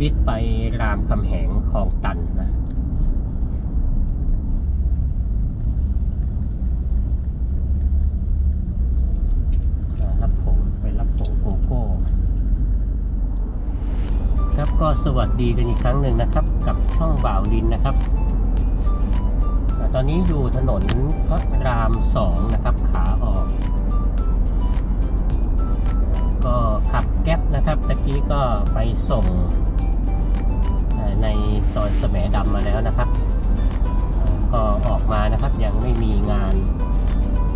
วิทไปรามคำแหงคลองตันนะรับผงไปรับผงโกโก้ครับก็สวัสดีกันอีกครั้งหนึ่งนะครับ กับช่องบ่าวลินนะครับตอนนี้อยู่ถนนพระรามสองนะครับขาออก ก็ขับแก๊ปนะครับตะกี้ก็ไปส่ง ในซอยแสมดำมาแล้วนะครับ ก็ออกมานะครับยังไม่มีงาน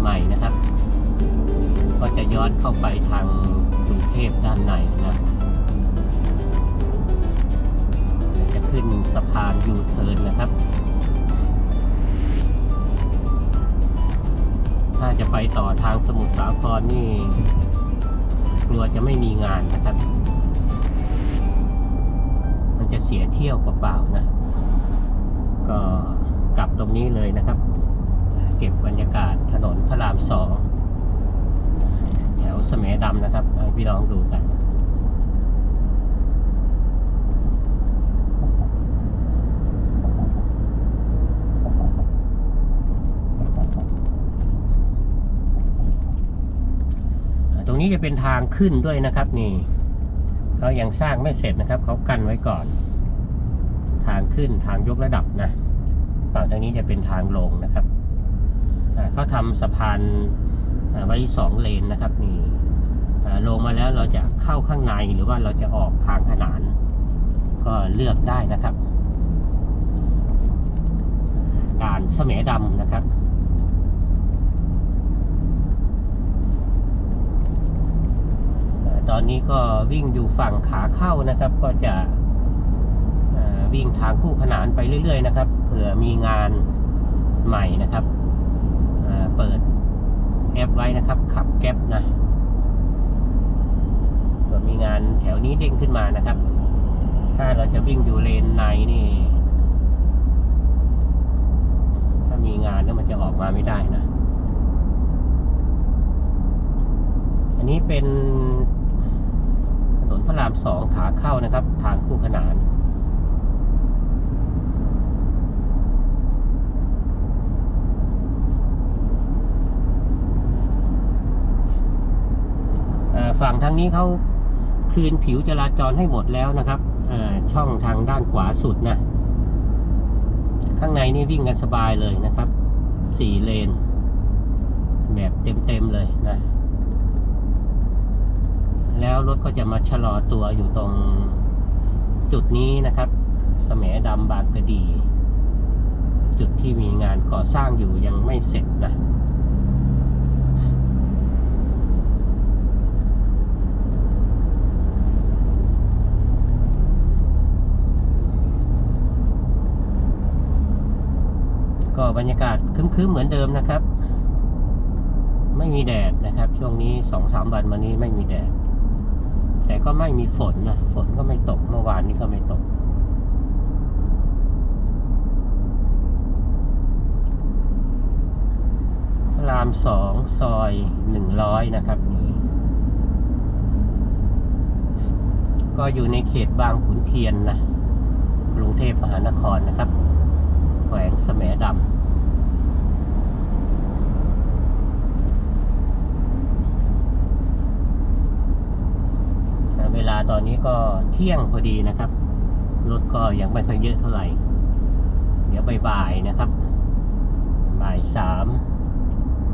ใหม่นะครับ ก็จะย้อนเข้าไปทางกรุงเทพด้านในนะจะขึ้นสะพานยูเทิร์นนะครับ ถ้าจะไปต่อทางสมุทรสาครนี่ กลัวจะไม่มีงานนะครับ เสียเที่ยวเปล่าๆนะ ก็กลับตรงนี้เลยนะครับ เก็บบรรยากาศถนนพระรามสองแถวแสมดำนะครับให้พี่น้องดูกันตรงนี้จะเป็นทางขึ้นด้วยนะครับนี่เขายังสร้างไม่เสร็จนะครับเขากันไว้ก่อน ทางขึ้นทางยกระดับนะฝั่งทางนี้จะเป็นทางลงนะครับเขาทำสะพานไว้สองเลนนะครับนี่ลงมาแล้วเราจะเข้าข้างในหรือว่าเราจะออกทางขนาน ก็เลือกได้นะครับด่านเสมดำนะครับตอนนี้ก็วิ่งอยู่ฝั่งขาเข้านะครับ ก็จะ วิ่งทางคู่ขนานไปเรื่อย ๆ นะครับเผื่อมีงานใหม่นะครับเปิดแอปไว้นะครับ ขับแก๊ปนะเผื่อมีงานแถวนี้เด้งขึ้นมานะครับ ถ้าเราจะวิ่งอยู่เลนในนี่ ถ้ามีงานแล้วมันจะออกมาไม่ได้นะอันนี้เป็นถนนพระรามสองขาเข้านะครับ ทางคู่ขนาน เอ่อฝั่งทางนี้เขาคืนผิวจราจรให้หมดแล้วนะครับช่องทางด้านขวาสุดนะ ข้างในนี่วิ่งกันสบายเลยนะครับสี่เลน แบบเต็มๆเลยนะ แล้วรถก็จะมาชะลอตัวอยู่ตรงจุดนี้นะครับสมดำบางกระดี จุดที่มีงานก่อสร้างอยู่ยังไม่เสร็จนะ ก็บรรยากาศคึ้มๆเหมือนเดิมนะครับ ไม่มีแดดนะครับ ช่วงนี้สองสามวันมานี้ไม่มีแดด แต่ก็ไม่มีฝนนะฝนก็ไม่ตกเมื่อวานนี้ก็ไม่ตกระรามสองซอยหนึ่งร้อยนะครับนี่ก็อยู่ในเขตบางขุนเทียนนะกรุงเทพมหานครนะครับแขวงแสมดำ เวลาตอนนี้ ก็เที่ยงพอดีนะครับ รถก็ยังไม่ค่อยเยอะเท่าไหร่ เดี๋ยวบ่ายๆนะครับบ่ายสาม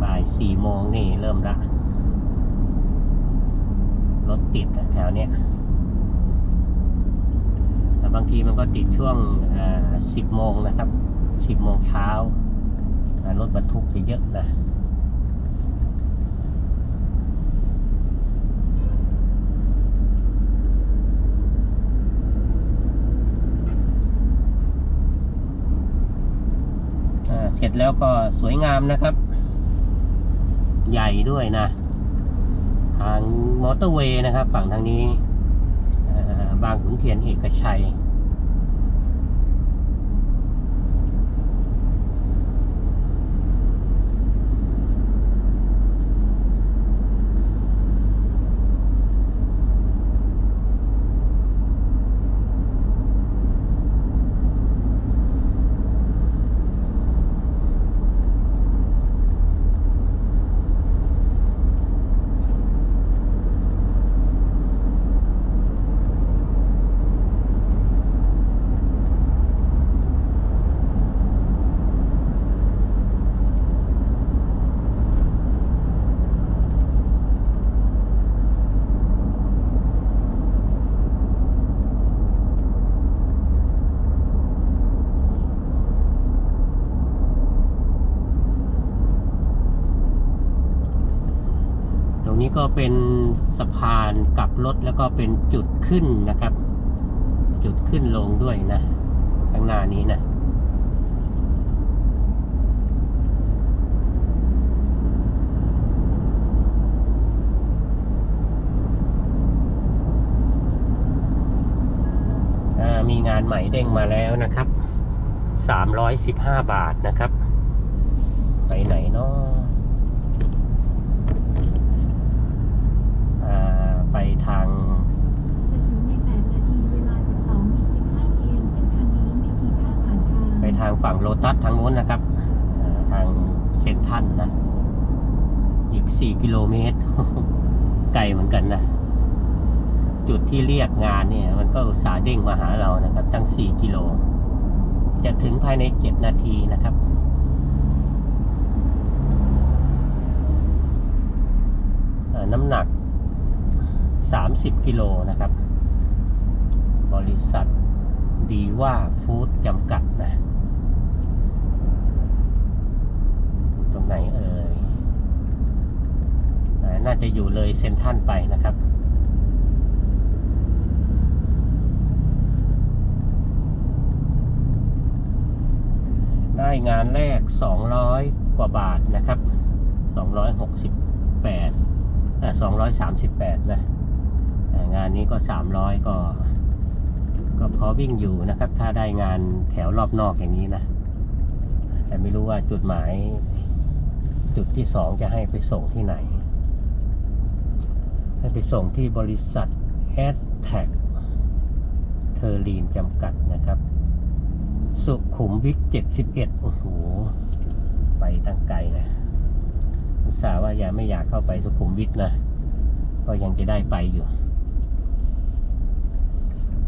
บ่ายสี่โมงนี่เริ่มละรถติดแถวเนี้ยแต่บางทีมันก็ติดช่วงสิบโมงนะครับสิบโมงเช้าอ่ารถบรรทุกจะเยอะนะ เสร็จแล้วก็สวยงามนะครับ ใหญ่ด้วยนะ ทางมอเตอร์เวย์นะครับ ฝั่งทางนี้บางขุนเทียนเอกชัย นี้ก็เป็นสะพานกลับรถแล้วก็เป็นจุดขึ้นนะครับ จุดขึ้นลงด้วยนะ ข้างหน้านี้นะมีงานใหม่เด้งมาแล้วนะครับ 315 บาทนะครับ ไปไหนเนาะอ่าไปทาง จะถึงใน8นาทีเวลา 12.25 p.m. เส้ ไม่มีค่าผ่านทางไปทางฝั่งโลตัสทางนู้นนะครับ ทางเซนทันนะ อีก 4 กิโลเมตร ไกลเหมือนกันนะ จุดที่เรียกงานเนี่ย มันก็อุตส่าห์เด้งมาหาเรานะครับ ตั้ง 4 กิโล จะถึงภายใน 7 นาทีนะครับน้ำหนัก 30 กิโลนะครับ บริษัทดีว่าฟู้ดจำกัดนะ ตรงไหนเอ่ย น่าจะอยู่เลยเซนทันไปนะครับได้งานแรก 200 กว่าบาทนะครับ 268อ่า238 นะอ่า งานนี้ก็ 300 ก็ ก็พอวิ่งอยู่นะครับ ถ้าได้งานแถวรอบนอกอย่างนี้นะ แต่ไม่รู้ว่าจุดหมาย จุดที่สองจะให้ไปส่งที่ไหน ให้ไปส่งที่บริษัท s t a g เทอร์ลีนจำกัดนะครับ สุขุมวิท71 โอ้โห ไปตั้งไกลนะอุตส่าห์ว่ายังไม่อยากเข้าไปสุขุมวิทนะ ก็ยังจะได้ไปอยู่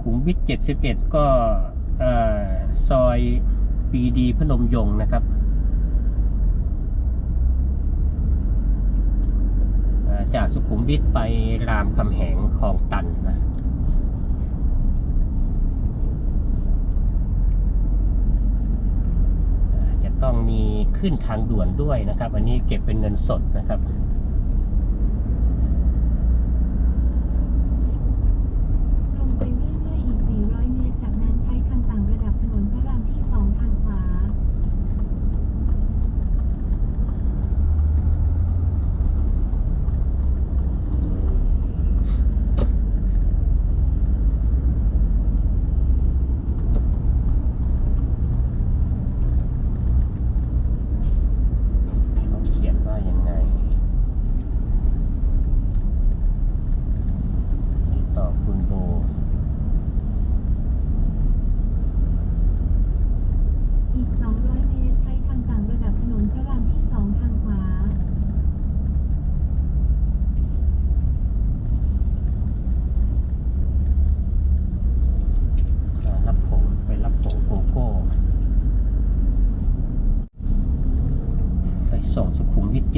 ขุมวิท 71 ก็เอ่อซอยปีดีพนมยงค์นะครับจากสุขุมวิทไปรามคำแหงคลองตันนะจะต้องมีขึ้นทางด่วนด้วยนะครับ อันนี้เก็บเป็นเงินสดนะครับ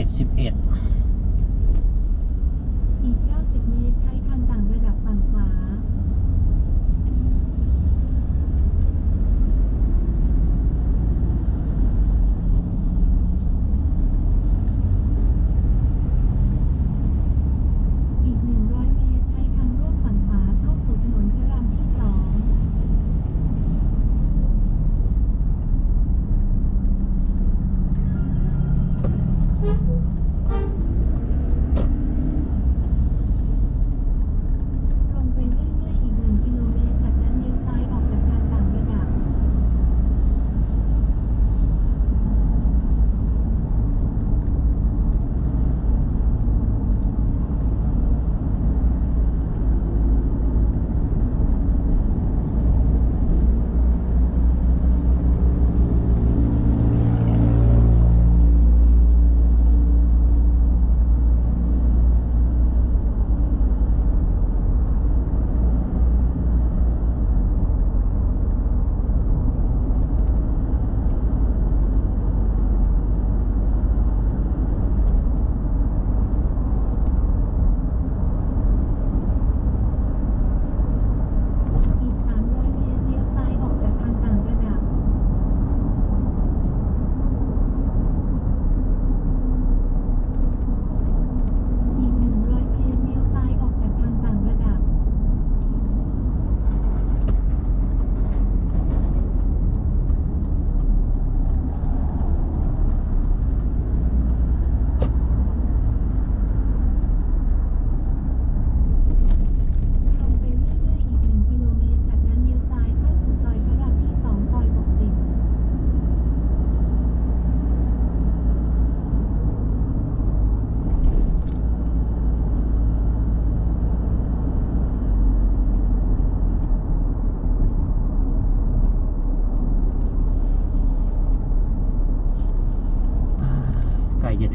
71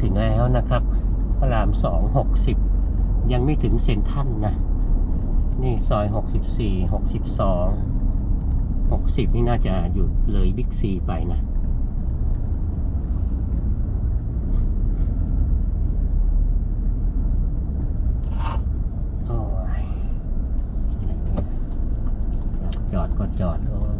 ถึงแล้วนะครับพระรามสองหกสิบยังไม่ถึงเซนทันนะ นี่ซอยหกสิบสี่หกสิบสองหกสิบนี่น่าจะอยู่เลยบิ๊กซีไปนะ โอ้ยจอดก็จอดโอ้ย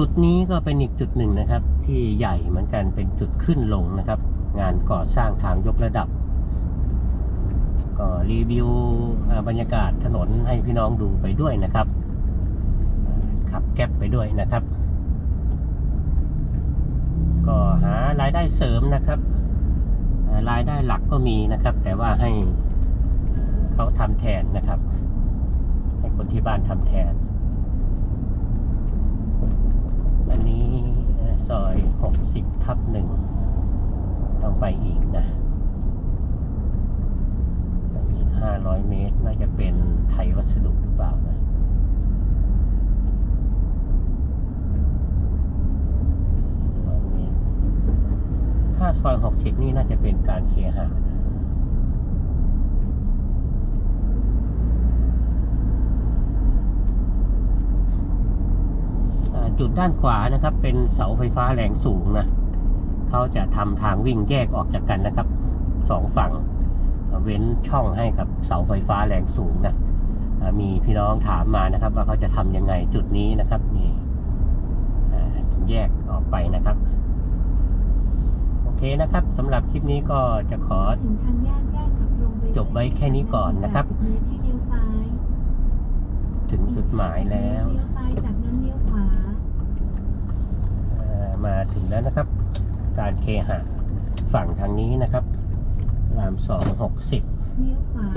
จุดนี้ก็เป็นอีกจุดหนึ่งนะครับ ที่ใหญ่เหมือนกันเป็นจุดขึ้นลงนะครับ งานก่อสร้างทางยกระดับ ก็รีวิวบรรยากาศถนนให้พี่น้องดูไปด้วยนะครับขับแก๊ปไปด้วยนะครับ ก็หารายได้เสริมนะครับรายได้หลักก็มีนะครับ แต่ว่าให้เขาทำแทนนะครับ ให้คนที่บ้านทำแทนนี้ ซอย 60 ทับหนึ่งต้องไปอีกนะไปอีก 500 เมตร น่าจะเป็นไทยวัสดุหรือเปล่านะถ้าซอย 60 นี่น่าจะเป็นการเคหะนะอ่า จุดด้านขวานะครับ เป็นเสาไฟฟ้าแรงสูงนะเขาจะทำทางวิ่งแยกออกจากกันนะครับสองฝั่งเว้นช่องให้กับเสาไฟฟ้าแรงสูงนะมีพี่น้องถามมานะครับ ว่าเขาจะทำยังไงจุดนี้นะครับนี่แยกออกไปนะครับโอเคนะครับสำหรับคลิปนี้ก็จะขอจบไว้แค่นี้ก่อนนะครับ ถึงจุดหมายแล้ว เลี้ยวซ้ายจากนั้นเลี้ยวขวา เอ่อมาถึง แล้วนะครับ การเคหะฝั่งทางนี้นะครับรามสองหกสิบเลี้ยวขวา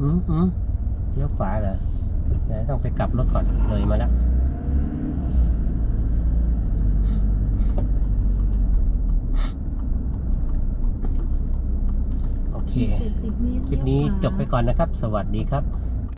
อืมอืมเลี้ยวขวาเหรอเดี๋ยวต้องไปกลับรถก่อนเลยมาแล้วโอเค70เมตรคลิปนี้เลี้ยวขวาจบไปก่อนนะครับ สวัสดีครับ